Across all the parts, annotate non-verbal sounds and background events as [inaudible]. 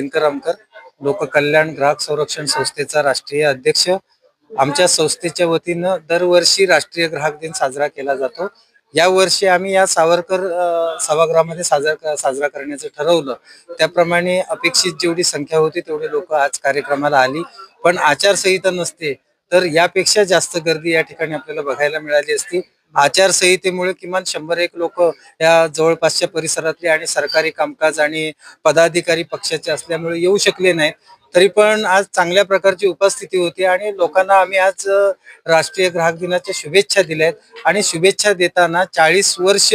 दिनकर आमकर लोककल्याण ग्राहक संरक्षण संस्थेचा राष्ट्रीय अध्यक्ष. आमच्या संस्थेच्या वतीनं दरवर्षी राष्ट्रीय ग्राहक दिन साजरा केला जातो. या वर्षी आम्ही या सावरकर सभागृहामध्ये साजरा साजरा करण्याचं ठरवलं. त्याप्रमाणे अपेक्षित जेवढी संख्या होती तेवढी लोक आज कार्यक्रमाला आली. पण आचारसंहिता नसते तर यापेक्षा जास्त गर्दी या ठिकाणी आपल्याला बघायला मिळाली असती. आचारसंहितेमुळे किमान शंभर एक लोक या जवळपासच्या परिसरातले आणि सरकारी कामकाज आणि पदाधिकारी पक्षाचे असल्यामुळे येऊ शकले नाहीत. तरी पण आज चांगल्या प्रकारची उपस्थिती होती आणि लोकांना आम्ही आज राष्ट्रीय ग्राहक दिनाच्या शुभेच्छा दिल्या आहेत. आणि शुभेच्छा देताना चाळीस वर्ष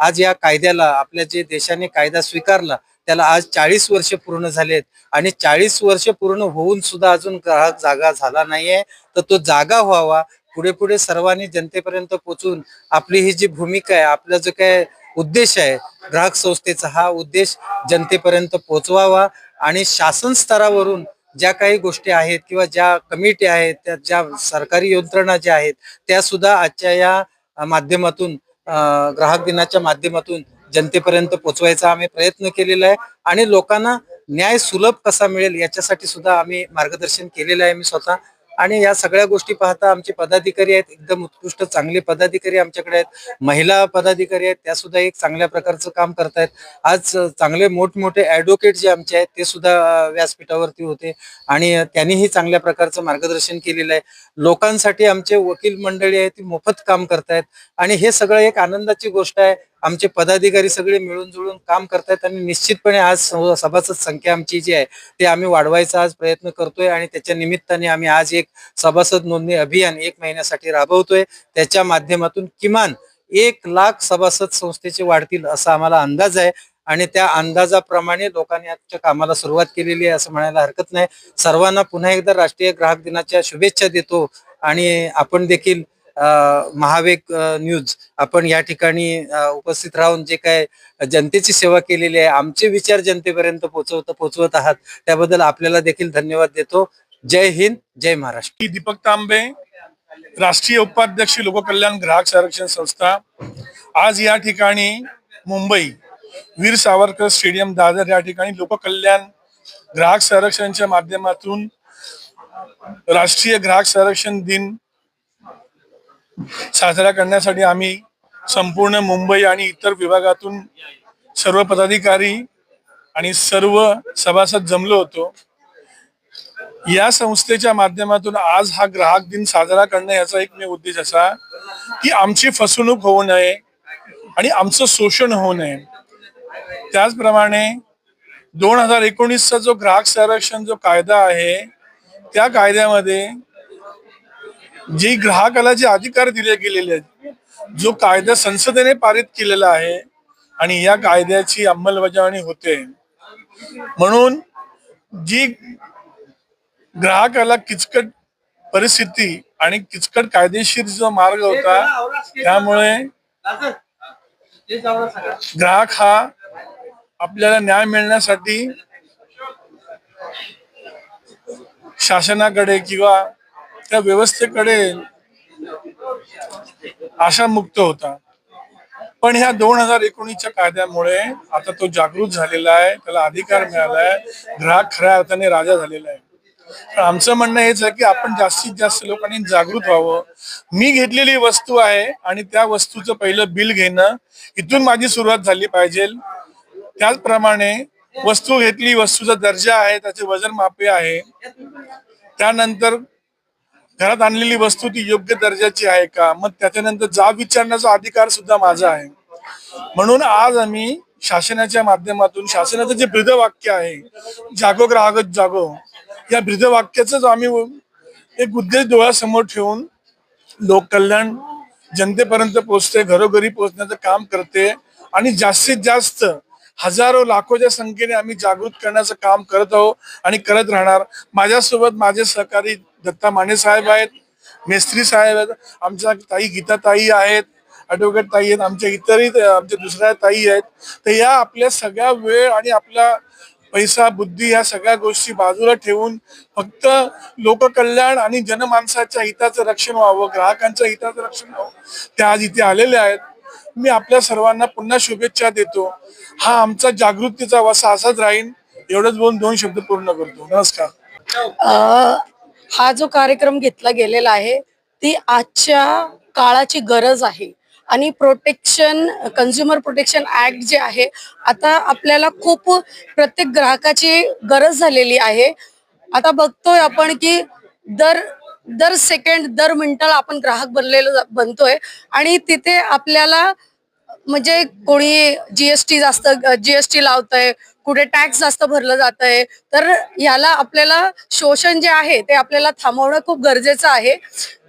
आज या कायद्याला आपल्या जे देशाने कायदा स्वीकारला त्याला आज चाळीस वर्ष पूर्ण झालेत आणि चाळीस वर्ष पूर्ण होऊन सुद्धा अजून ग्राहक जागा झाला नाहीये. तर तो जागा व्हावा पुढे पुढे सर्वांनी जनतेपर्यंत पोहोचून आपली ही जी भूमिका आहे आपला जो काय उद्देश आहे ग्राहक संस्थेचा हा उद्देश जनतेपर्यंत पोहोचवावा आणि शासन स्तरावरून ज्या काही गोष्टी आहेत किंवा ज्या कमिटी आहेत त्या ज्या सरकारी यंत्रणा ज्या आहेत त्या सुद्धा आजच्या या माध्यमातून ग्राहक दिनाच्या माध्यमातून जनतेपर्यंत पोहोचवायचा आम्ही प्रयत्न केलेला आहे आणि लोकांना न्याय सुलभ कसा मिळेल याच्यासाठी सुद्धा आम्ही मार्गदर्शन केलेलं आहे. मी स्वतः आणि या सगळ्या गोष्टी पाहता आमचे पदाधिकारी आहेत एकदम उत्कृष्ट चांगले पदाधिकारी आमच्याकडे आहेत. महिला पदाधिकारी आहेत त्या सुद्धा एक चांगल्या प्रकारचं काम करतायत. आज चांगले मोठमोठे ऍडव्होकेट जे आमचे आहेत ते सुद्धा व्यासपीठावरती होते आणि त्यांनीही चांगल्या प्रकारचं मार्गदर्शन केलेलं आहे. लोकांसाठी आमचे वकील मंडळी आहेत ती मोफत काम करतायत आणि हे सगळं एक आनंदाची गोष्ट आहे. आमचे पदाधिकारी सगळे मिळून जुळून काम करतायत आणि निश्चितपणे आज सभासद संख्या आमची जी आहे ते आम्ही वाढवायचा आज प्रयत्न करतोय आणि त्याच्या निमित्ताने आम्ही आज एक सभासद नोंदणी अभियान एक महिन्यासाठी राबवतोय. त्याच्या माध्यमातून किमान एक लाख सभासद संस्थेचे वाढतील असा आम्हाला अंदाज आहे आणि त्या अंदाजाप्रमाणे लोकांनी आजच्या कामाला सुरुवात केलेली आहे असं म्हणायला हरकत नाही. सर्वांना पुन्हा एकदा राष्ट्रीय ग्राहक दिनाच्या शुभेच्छा देतो आणि आपण देखील महावेग न्यूज. आपण या ठिकाणी उपस्थित राहून जे काय जनतेची सेवा केलेली आहे आमचे विचार जनतेपर्यंत पोहोचवत पोहोचवत आहात त्याबद्दल आपल्याला देखील धन्यवाद देतो. जय हिंद जय महाराष्ट्र. दीपक तांबे राष्ट्रीय उपाध्यक्ष लोककल्याण ग्राहक संरक्षण संस्था. आज या ठिकाणी मुंबई वीर सावरकर स्टेडियम दादर या ठिकाणी लोककल्याण ग्राहक संरक्षणच्या माध्यमातून राष्ट्रीय ग्राहक संरक्षण दिन साजरा करण्यासाठी आम्ही संपूर्ण मुंबई आणि इतर विभागातून सर्व पदाधिकारी आणि सर्व सभासद जमलो होतो. या संस्थेच्या माध्यमातून आज हा ग्राहक दिन साजरा करणं याचा एक मी उद्देश असा की आमची फसवणूक होऊ नये आणि आमचं शोषण होऊ नये. त्याचप्रमाणे दोन हजार एकोणीसचा जो ग्राहक संरक्षण जो कायदा आहे त्या कायद्यामध्ये जी ग्राहकाला जे अधिकार दिले गेलेले आहेत जो कायदा संसदेने पारित केलेला आहे आणि या कायद्याची अंमलबजावणी होते. म्हणून जी ग्राहकाला किचकट परिस्थिती आणि किचकट कायदेशीर जो मार्ग होता त्यामुळे ग्राहक हा आपल्याला न्याय मिळण्यासाठी शासनाकडे किंवा त्या व्यवस्थेकडे आशामुक्त होता. पण ह्या दोन हजार एकोणीसच्या कायद्यामुळे आता तो जागृत झालेला आहे त्याला अधिकार मिळाला आहे ग्राहक खऱ्या अर्थाने राजा झालेला आहे. पण आमचं म्हणणं हेच आहे की आपण जास्तीत जास्त लोकांनी जागृत व्हावं. मी घेतलेली वस्तू आहे आणि त्या वस्तूचं पहिलं बिल घेणं इथून माझी सुरुवात झाली पाहिजे. त्याचप्रमाणे वस्तू घेतली वस्तूचा दर्जा आहे त्याचे वजन मापे आहे. त्यानंतर घरात आणलेली वस्तू ती योग्य दर्जाची आहे का? मग त्याच्यानंतर जाब विचारण्याचा अधिकार सुद्धा माझा आहे. म्हणून आज आम्ही शासनाच्या माध्यमातून शासनाचं जे ब्रीदवाक्य आहे जागो ग्राहक जागो या ब्रीदवाक्याच आम्ही एक उद्देश डोळ्यासमोर ठेवून लोककल्याण जनतेपर्यंत पोहोचते घरोघरी पोहोचण्याचं काम करते आणि जास्तीत जास्त हजारो लाखोच्या संख्येने आम्ही जागृत करण्याचं काम करत आहोत आणि करत राहणार. माझ्यासोबत माझे सहकारी दत्ता माने साहेब आहेत मेस्त्री साहेब आहेत आमच्या ताई गीता ताई आहेत ॲडव्होकेट ताई आहेत आमच्या इतरही आमच्या दुसऱ्या ताई आहेत. तर या आपल्या सगळ्या वेळ आणि आपला पैसा बुद्धी या सगळ्या गोष्टी बाजूला ठेवून फक्त लोककल्याण आणि जनमानसाच्या हिताचं रक्षण व्हावं ग्राहकांच्या हिताचं रक्षण व्हावं ते आज इथे आलेले आहेत. मी आपल्या सर्वांना पुन्हा शुभेच्छा देतो. हा आमचा जागृतीचा वसा असाच राहीन. एवढंच बोलून दोन शब्द पूर्ण करतो. नमस्कार. हा जो कार्यक्रम घेतला गेलेला आहे ती आजच्या काळाची गरज आहे. आणि प्रोटेक्शन कन्झ्युमर प्रोटेक्शन ऍक्ट जे आहे आता आपल्याला खूप प्रत्येक ग्राहकाची गरज झालेली आहे. आता बघतोय आपण की दर दर सेकंड दर मिनिटाला आपण ग्राहक बनलेलो बनतोय. आणि तिथे आपल्याला म्हणजे कोणी जीएसटी जास्त जीएसटी आहे कुठे टॅक्स जास्त भरलं जात आहे तर याला आपल्याला शोषण जे आहे ते आपल्याला थांबवणं खूप गरजेचं आहे.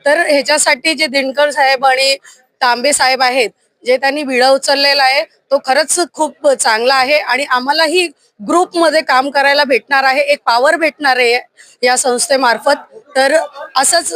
तर ह्याच्यासाठी जे दिनकर साहेब आणि तांबे साहेब आहेत जे त्यांनी विडा उचललेला आहे तो खरंच खूप चांगला आहे आणि आम्हालाही ग्रुपमध्ये काम करायला भेटणार आहे एक पॉवर भेटणार आहे या संस्थेमार्फत. तर असंच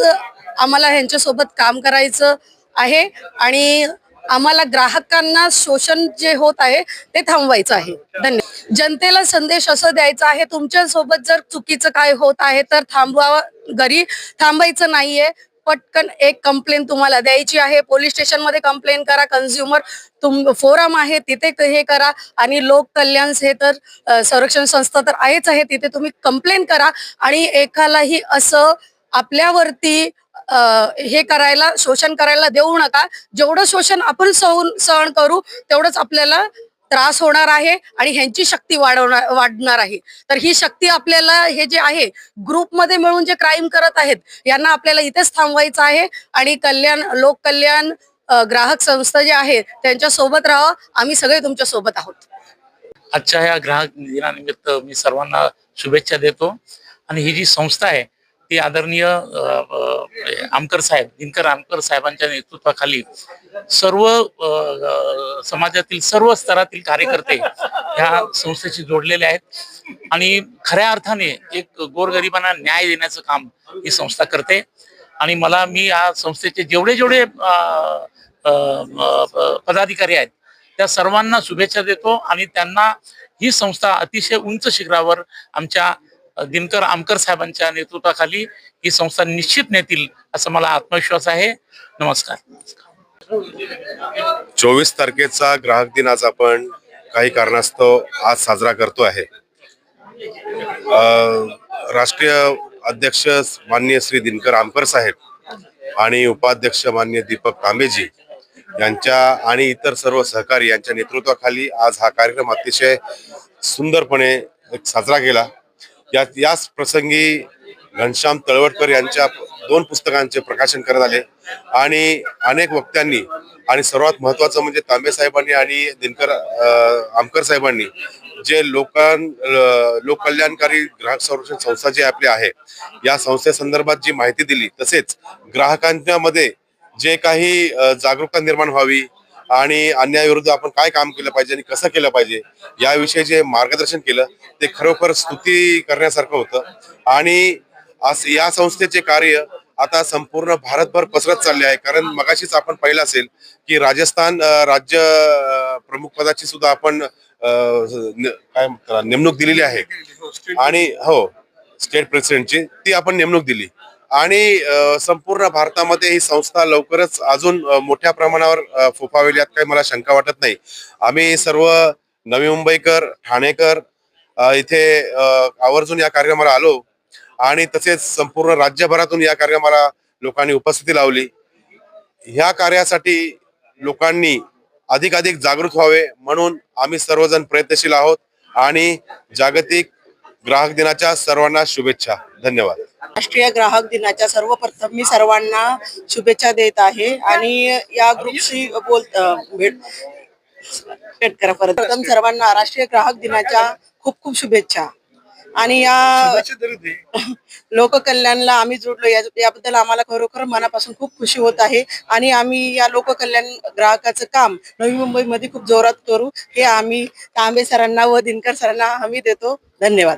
आम्हाला ह्यांच्यासोबत काम करायचं आहे आणि आम्हाला ग्राहकांना शोषण जे होत आहे ते थांबवायचं आहे. धन्यवाद जनतेला संदेश असं द्यायचा आहे तुमच्यासोबत जर चुकीचं काय होत आहे तर थांबवा घरी थांबायचं नाहीये. पटकन एक कंप्लेन तुम्हाला द्यायची आहे. पोलीस स्टेशनमध्ये कंप्लेन करा कन्झ्युमर तुम फोरम आहे तिथे हे करा. आणि लोक कल्याण हे तर संरक्षण संस्था तर आहेच आहे तिथे तुम्ही कंप्लेन करा. आणि एकालाही असं आपल्यावरती हे करायला शोषण करायला देऊ नका. जेवढं शोषण आपण सहन सहन करू तेवढंच आपल्याला त्रास होणार आहे आणि ह्यांची शक्ती वाढवणार वाढणार आहे. तर ही शक्ती आपल्याला हे जे आहे ग्रुपमध्ये मिळून जे क्राईम करत आहेत यांना आपल्याला इथेच थांबवायचं आहे आणि कल्याण लोक कल्याण ग्राहक संस्था जे आहे त्यांच्यासोबत राहा. आम्ही सगळे तुमच्यासोबत आहोत. आजच्या या ग्राहक दिनानिमित्त मी सर्वांना शुभेच्छा देतो. आणि ही जी संस्था आहे ते आदरणीय आमकर साहेब दिनकर आमकर साहेबांच्या नेतृत्वाखाली सर्व समाजातील सर्व स्तरातील कार्यकर्ते ह्या संस्थेशी जोडलेले आहेत. आणि खऱ्या अर्थाने एक गोरगरिबांना न्याय देण्याचं काम ही संस्था करते. आणि मला मी या संस्थेचे जेवढे जेवढे पदाधिकारी आहेत त्या सर्वांना शुभेच्छा देतो. आणि त्यांना ही संस्था अतिशय उंच शिखरावर आमच्या दिनकर आमकर साहेबांच्या नेतृत्वाखाली ही संस्था निश्चित नेतील असं मला आत्मविश्वास आहे. नमस्कार. चोवीस तारखेचा ग्राहक दिन आज आपण काही कारणास्तव आज साजरा करतो आहे. राष्ट्रीय अध्यक्ष माननीय श्री दिनकर आमकर साहेब आणि उपाध्यक्ष मान्य दीपक तांबेजी यांच्या आणि इतर सर्व सहकारी यांच्या नेतृत्वाखाली आज हा कार्यक्रम अतिशय सुंदरपणे साजरा केला. या याच प्रसंगी घनश्याम तळवटकर यांच्या दोन पुस्तकांचे प्रकाशन करण्यात आले. आणि अनेक वक्त्यांनी आणि सर्वात महत्वाचं म्हणजे तांबे साहेबांनी आणि दिनकर आमकर साहेबांनी जे लोकां लोककल्याणकारी ग्राहक संरक्षण संस्था जी आपली आहे या संस्थेसंदर्भात जी माहिती दिली तसेच ग्राहकांच्या मध्ये जे काही जागरूकता निर्माण व्हावी आणि अन्यायाविरुद्ध आपण काय काम केलं पाहिजे आणि कसं केलं पाहिजे याविषयी जे मार्गदर्शन केलं ते खरोखर स्तुती करण्यासारखं होतं. आणि या संस्थेचे कार्य आता संपूर्ण भारतभर पसरत चालले आहे. कारण मगाशीच आपण पाहिलं असेल की राजस्थान राज्य प्रमुख पदाची सुद्धा आपण काय नेमणूक दिलेली आहे. आणि हो स्टेट प्रेसिडेंटची ती आपण नेमणूक दिली. आणि संपूर्ण भारतामध्ये ही संस्था लवकरच अजून मोठ्या प्रमाणावर फोफावेल यात काही मला शंका वाटत नाही. आम्ही सर्व नवी मुंबईकर ठाणेकर इथे आवर्जून या कार्यक्रमाला आलो आणि तसेच संपूर्ण राज्यभरातून या कार्यक्रमाला लोकांनी उपस्थिती लावली. ह्या कार्यासाठी लोकांनी अधिकाधिक जागृत व्हावे म्हणून आम्ही सर्वजण प्रयत्नशील आहोत आणि जागतिक ग्राहक दिनाच्या सर्वांना शुभेच्छा. धन्यवाद. राष्ट्रीय ग्राहक दिनाच्या सर्वप्रथम मी सर्वांना शुभेच्छा देत आहे आणि या ग्रुपशी बोल अ, भेट भेट करा परत. प्रथम सर्वांना राष्ट्रीय ग्राहक दिनाच्या खूप खूप शुभेच्छा. आणि या [laughs] लोककल्याणला आम्ही जोडलो. याबद्दल आम्हाला खरोखर मनापासून खूप खुशी होत आहे. आणि आम्ही या लोककल्याण ग्राहकाचं काम नवी मुंबईमध्ये खूप जोरात करू. हे आम्ही तांबे सरांना व दिनकर सरांना हमी देतो. धन्यवाद.